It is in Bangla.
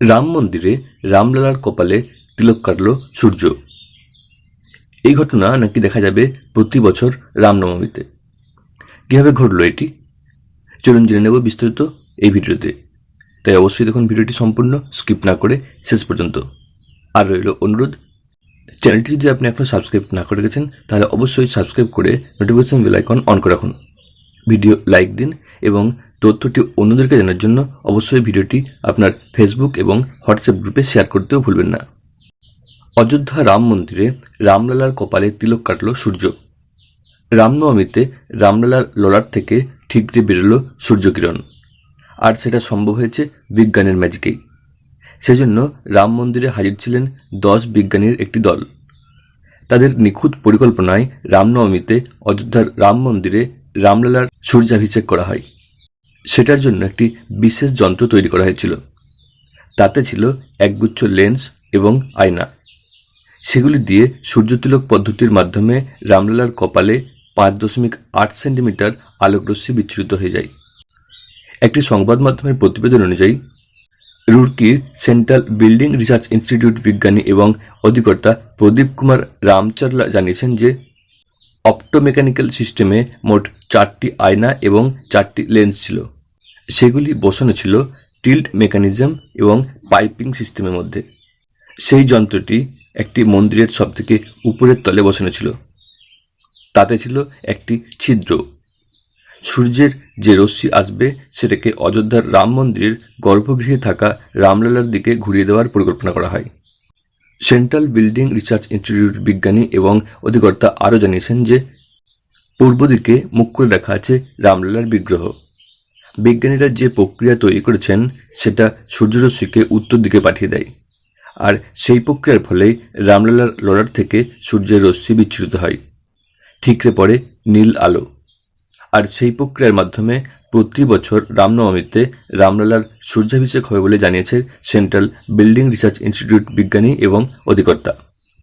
রাম মন্দিরে রামলালার কপালে তিলক কাটল সূর্য। এই ঘটনা নাকি দেখা যাবে প্রতি বছর রামনবমীতে। কীভাবে ঘটলো এটি? চলুন জেনে নেব বিস্তারিত এই ভিডিওতে। তাই অবশ্যই দেখুন ভিডিওটি সম্পূর্ণ, স্কিপ না করে শেষ পর্যন্ত। আর রইল অনুরোধ, চ্যানেলটি যদি আপনি এখনও সাবস্ক্রাইব না করে গেছেন, তাহলে অবশ্যই সাবস্ক্রাইব করে নোটিফিকেশন বেল আইকন অন করে রাখুন। ভিডিও লাইক দিন এবং তথ্যটি অন্যদেরকে জানার জন্য অবশ্যই ভিডিওটি আপনার ফেসবুক এবং হোয়াটসঅ্যাপ গ্রুপে শেয়ার করতেও ভুলবেন না। অযোধ্যা রাম মন্দিরে রামলালার কপালে তিলক কাটল সূর্য। রামনবমীতে রামলালার ললার থেকে ঠিকরে বেরোলো সূর্যকিরণ। আর সেটা সম্ভব হয়েছে বিজ্ঞানের ম্যাজিকেই সেজন্য রাম মন্দিরে হাজির ছিলেন দশ বিজ্ঞানীর একটি দল। তাদের নিখুঁত পরিকল্পনায় রামনবমীতে অযোধ্যার রাম মন্দিরে রামলালার সূর্যাভিষেক করা হয়। সেটার জন্য একটি বিশেষ যন্ত্র তৈরি করা হয়েছিল। তাতে ছিল একগুচ্ছ লেন্স এবং আয়না। সেগুলি দিয়ে সূর্যতিলক পদ্ধতির মাধ্যমে রামলালার কপালে পাঁচ দশমিক আট সেন্টিমিটার আলোকরশ্মি বিচ্ছুরিত হয়ে যায়। একটি সংবাদ মাধ্যমের প্রতিবেদন অনুযায়ী রুড়কির সেন্ট্রাল বিল্ডিং রিসার্চ ইনস্টিটিউট বিজ্ঞানী এবং অধিকর্তা প্রদীপ কুমার রামচারলা জানিয়েছেন যে অপটোমেকানিক্যাল সিস্টেমে মোট চারটি আয়না এবং চারটি লেন্স ছিল। সেগুলি বসানো ছিল টিল্ট মেকানিজম এবং পাইপিং সিস্টেমের মধ্যে। সেই যন্ত্রটি একটি মন্দিরের সবথেকে উপরের তলে বসানো ছিল। তাতে ছিল একটি ছিদ্র। সূর্যের যে রশ্মি আসবে সেটাকে অযোধ্যার রাম মন্দিরের গর্ভগৃহে থাকা রামলালার দিকে ঘুরিয়ে দেওয়ার পরিকল্পনা করা হয়। সেন্ট্রাল বিল্ডিং রিসার্চ ইনস্টিটিউট বিজ্ঞানী এবং অধিকর্তা আরও জানিয়েছেন যে পূর্ব দিকে মুখ করে রাখা আছে রামলালার বিগ্রহ। বিজ্ঞানীরা যে প্রক্রিয়া তৈরি করেছেন, সেটা সূর্যরশ্মিকে উত্তর দিকে পাঠিয়ে দেয়। আর সেই প্রক্রিয়ার ফলেই রামলালার লড়ার থেকে সূর্যের রশ্মি বিচ্ছুরিত হয়। ঠিকরে পড়ে নীল আলো। আর সেই প্রক্রিয়ার মাধ্যমে প্রতি বছর রামনবমীতে রামলালার সূর্যাভিষেক হবে বলে জানিয়েছে সেন্ট্রাল বিল্ডিং রিসার্চ ইনস্টিটিউট বিজ্ঞানী এবং অধিকর্তা।